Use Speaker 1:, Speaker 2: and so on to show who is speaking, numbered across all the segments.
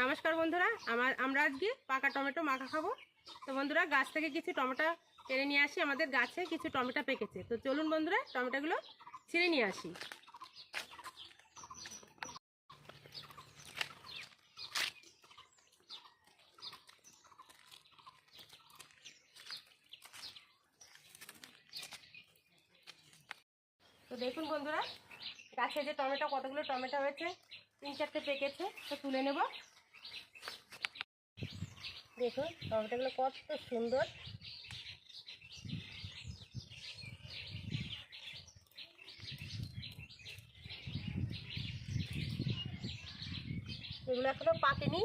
Speaker 1: নমস্কার বন্ধুরা, আমার, আমরা আজকে পাকা টমেটো মাখা খাব। তো বন্ধুরা, গাছ থেকে কিছু টমেটো পেরে নিয়ে আসি, আমাদের গাছে কিছু টমেটো পেকেছে। তো চলুন বন্ধুরা, টমেটোগুলো ছিঁড়ে নিয়ে আসি। তো দেখুন বন্ধুরা, গাছে যে টমেটো, কতগুলো টমেটো হয়েছে, তিন চারটে পেকেছে, তো তুলে নেব। দেখুন, টমেটোগুলো কত সুন্দর। এগুলো এখনও পাকেনি।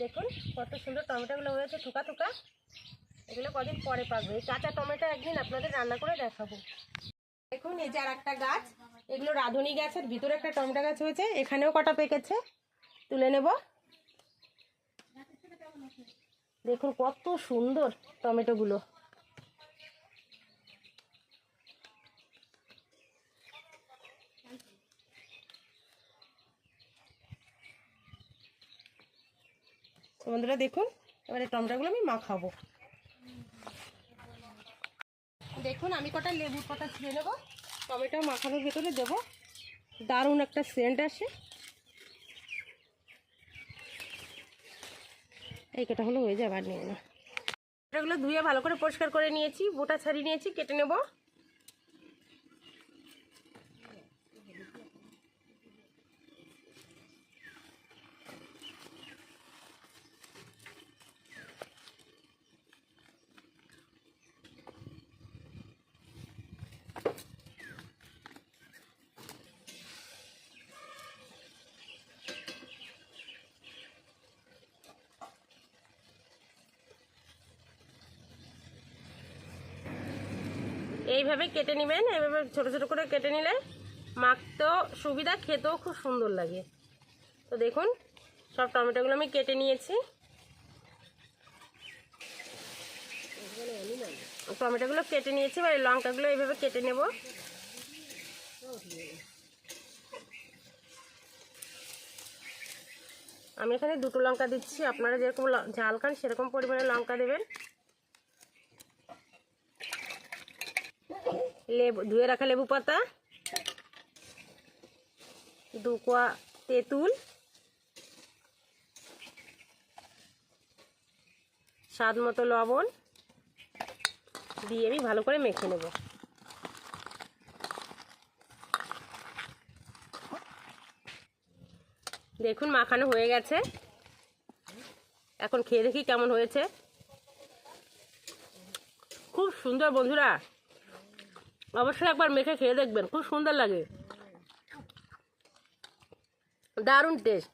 Speaker 1: দেখুন, কত সুন্দর টমেটোগুলো হয়েছে, থুকা থুকা। এগুলো কদিন পরে পাকবে। এই কাঁচা টমেটো একদিন আপনাদের রান্না করে দেখাবো। দেখুন, এই যে আর একটা গাছ। এগুলো রাঁধুনি গাছের ভিতরে একটা টমেটো গাছ হয়েছে, এখানেও কটা পেকেছে। তুলে নেব। দেখুন কত সুন্দর টমেটোগুলো। বন্ধুরা দেখুন, এবারে টমেটোগুলো আমি মাখাবো। দেখুন আমি কটা লেবুর পাতা ছিঁড়ে নেব টমেটো মাখানোর ভেতরে দেবো। দারুণ একটা সেন্ট আসে। এই কটা হলো হয়ে যাবে, আর নিয়ে না। এগুলো ধুয়ে ভালো করে পরিষ্কার করে নিয়েছি, বোটা ছাড়িয়ে নিয়েছি, কেটে নেব। এইভাবে কেটে নেবেন, এইভাবে ছোট ছোট করে কেটে নিলে মাখতেও সুবিধা, খেতেও খুব সুন্দর লাগে। তো দেখুন, সব টমেটোগুলো আমি কেটে নিয়েছি। টমেটোগুলো কেটে নিয়েছি, এবার লঙ্কাগুলো এইভাবে কেটে নেব। আমি এখানে দুটো লঙ্কা দিচ্ছি, আপনারা যেরকম ঝাল খান সেরকম পরিমাণে লঙ্কা দেবেন। লেবু, ধুয়ে রাখা লেবু পাতা, দু কোয়া তেঁতুল, স্বাদ মতো লবণ দিয়ে আমি ভালো করে মেখে নেব। দেখুন মাখানো হয়ে গেছে। এখন খেয়ে দেখি কেমন হয়েছে। খুব সুন্দর বন্ধুরা। অবশ্যই একবার মেখে খেয়ে দেখবেন খুব সুন্দর লাগে। দারুণ টেস্ট